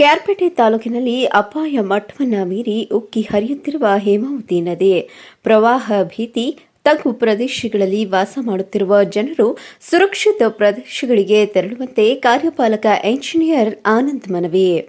ಕೆಆರ್ಪೇಟೆ ತಾಲೂಕಿನಲ್ಲಿ ಅಪಾಯ ಮಟ್ಟವನ್ನ ಮೀರಿ ಉಕ್ಕಿ ಹರಿಯುತ್ತಿರುವ ಹೇಮಾವತಿ ನದಿ. ಪ್ರವಾಹ ಭೀತಿ, ತಗ್ಗು ಪ್ರದೇಶಗಳಲ್ಲಿ ವಾಸ ಮಾಡುತ್ತಿರುವ ಜನರು ಸುರಕ್ಷಿತ ಪ್ರದೇಶಗಳಿಗೆ ತೆರಳುವಂತೆ ಕಾರ್ಯಪಾಲಕ ಎಂಜಿನಿಯರ್ ಆನಂದ್ ಮನವಿ.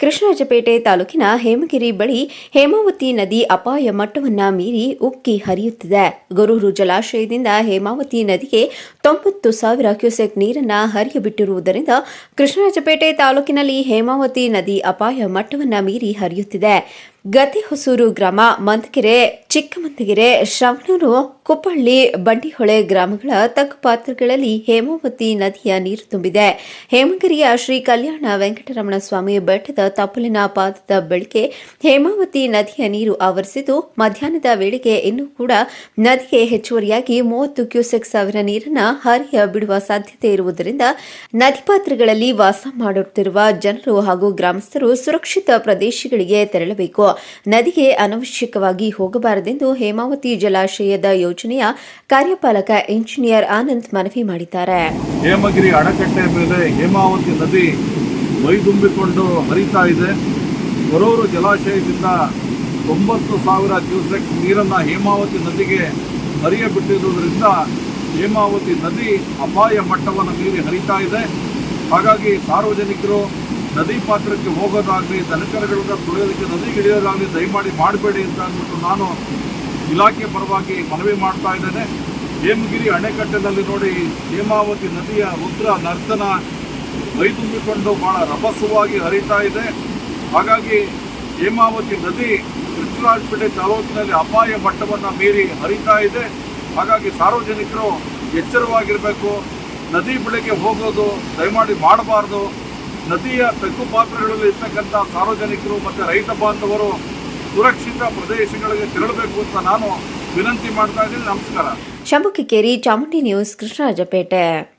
ಕೃಷ್ಣರಾಜಪೇಟೆ ತಾಲೂಕಿನ ಹೇಮಗಿರಿ ಬಳಿ ಹೇಮಾವತಿ ನದಿ ಅಪಾಯ ಮಟ್ಟವನ್ನ ಮೀರಿ ಉಕ್ಕಿ ಹರಿಯುತ್ತಿದೆ. ಗೊರೂರು ಜಲಾಶಯದಿಂದ ಹೇಮಾವತಿ ನದಿಗೆ ತೊಂಬತ್ತು ಸಾವಿರ ಕ್ಯೂಸೆಕ್ ನೀರನ್ನ ಹರಿಯಬಿಟ್ಟಿರುವುದರಿಂದ ಕೃಷ್ಣರಾಜಪೇಟೆ ತಾಲೂಕಿನಲ್ಲಿ ಹೇಮಾವತಿ ನದಿ ಅಪಾಯ ಮಟ್ಟವನ್ನ ಮೀರಿ ಹರಿಯುತ್ತಿದೆ. ಗತಿಹೊಸೂರು ಗ್ರಾಮ ಮಂದಕೆರೆ, ಚಿಕ್ಕಮಂದಗೆರೆ, ಶ್ರವಣೂರು, ಕುಪ್ಪಳ್ಳಿ, ಬಂಡಿಹೊಳೆ ಗ್ರಾಮಗಳ ತಗ್ಗು ಪಾತ್ರಗಳಲ್ಲಿ ಹೇಮಾವತಿ ನದಿಯ ನೀರು ತುಂಬಿದೆ. ಹೇಮಗಿರಿಯ ಶ್ರೀ ಕಲ್ಯಾಣ ವೆಂಕಟರಮಣ ಸ್ವಾಮಿ ಬೆಟ್ಟದ ತಪ್ಪಲಿನ ಪಾದದ ಬಳಿಕೆ ಹೇಮಾವತಿ ನದಿಯ ನೀರು ಆವರಿಸಿದ್ದು, ಮಧ್ಯಾಹ್ನದ ವೇಳೆಗೆ ಇನ್ನೂ ಕೂಡ ನದಿಗೆ ಹೆಚ್ಚುವರಿಯಾಗಿ ಮೂವತ್ತು ಕ್ಯೂಸೆಕ್ ಸಾವಿರ ನೀರನ್ನ ಹರಿಯ ಬಿಡುವ ಸಾಧ್ಯತೆ ಇರುವುದರಿಂದ ನದಿ ಪಾತ್ರಗಳಲ್ಲಿ ವಾಸ ಮಾಡುತ್ತಿರುವ ಜನರು ಹಾಗೂ ಗ್ರಾಮಸ್ಥರು ಸುರಕ್ಷಿತ ಪ್ರದೇಶಗಳಿಗೆ ತೆರಳಬೇಕು. ನದಿಗೆ ಅನವಶ್ಯಕವಾಗಿ ಹೋಗಬಾರದೆಂದು ಹೇಮಾವತಿ ಜಲಾಶಯದ ಯೋಜನೆಯ ಕಾರ್ಯಪಾಲಕ ಇಂಜಿನಿಯರ್ ಆನಂದ್ ಮನವಿ ಮಾಡಿದ್ದಾರೆ. ಹೇಮಗಿರಿ ಅಣೆಕಟ್ಟೆ ಮೇಲೆ ಹೇಮಾವತಿ ನದಿ ಮೈದುಂಬಿಕೊಂಡು ಹರಿತಾ ಇದೆ. ಕೊರೂರು ಜಲಾಶಯದಿಂದ ತೊಂಬತ್ತು ಸಾವಿರ ಕ್ಯೂಸೆಕ್ ನೀರನ್ನು ಹೇಮಾವತಿ ನದಿಗೆ ಹರಿಯಬಿಟ್ಟಿರುವುದರಿಂದ ಹೇಮಾವತಿ ನದಿ ಅಪಾಯ ಮಟ್ಟವನ್ನು ಮೀರಿ ಹರಿತಾ ಇದೆ. ಹಾಗಾಗಿ ಸಾರ್ವಜನಿಕರು ನದಿ ಪಾತ್ರಕ್ಕೆ ಹೋಗೋದಾಗಲಿ, ದನಕರಗಳನ್ನ ತುಳಿಯೋದಕ್ಕೆ ನದಿಗೆ ಇಳಿಯೋದಾಗಲಿ ದಯಮಾಡಿ ಮಾಡಬೇಡಿ ಅಂತ ಅಂದ್ಬಿಟ್ಟು ನಾನು ಇಲಾಖೆ ಪರವಾಗಿ ಮನವಿ ಮಾಡ್ತಾ ಇದ್ದೇನೆ. ಹೇಮಗಿರಿ ಅಣೆಕಟ್ಟೆನಲ್ಲಿ ನೋಡಿ ಹೇಮಾವತಿ ನದಿಯ ರುದ್ರ ನರ್ತನ ಮೈದುಂಬಿಕೊಂಡು ಬಹಳ ರಭಸವಾಗಿ ಹರಿತಾ ಇದೆ. ಹಾಗಾಗಿ ಹೇಮಾವತಿ ನದಿ ಕೃಷ್ಣರಾಜಪೇಟೆ ತಾಲೂಕಿನಲ್ಲಿ ಅಪಾಯ ಮಟ್ಟವನ್ನು ಮೀರಿ ಹರಿತಾ ಇದೆ. ಹಾಗಾಗಿ ಸಾರ್ವಜನಿಕರು ಎಚ್ಚರವಾಗಿರಬೇಕು. ನದಿ ಬೆಳೆಗೆ ಹೋಗೋದು ದಯಮಾಡಿ ಮಾಡಬಾರ್ದು. ನದಿಯ ತಗ್ಗು ಪಾತ್ರಗಳಲ್ಲಿ ಇರ್ತಕ್ಕಂಥ ಸಾರ್ವಜನಿಕರು ಮತ್ತು ರೈತ ಬಾಂಧವರು ಸುರಕ್ಷಿತ ಪ್ರದೇಶಗಳಿಗೆ ತೆರಳಬೇಕು ಅಂತ ನಾನು ವಿನಂತಿ ಮಾಡ್ತಾ ಇದ್ದೀನಿ. ನಮಸ್ಕಾರ. ಶಂಭು ಕಿಕ್ಕೇರಿ, ಚಾಮುಂಡಿ ನ್ಯೂಸ್, ಕೃಷ್ಣರಾಜಪೇಟೆ.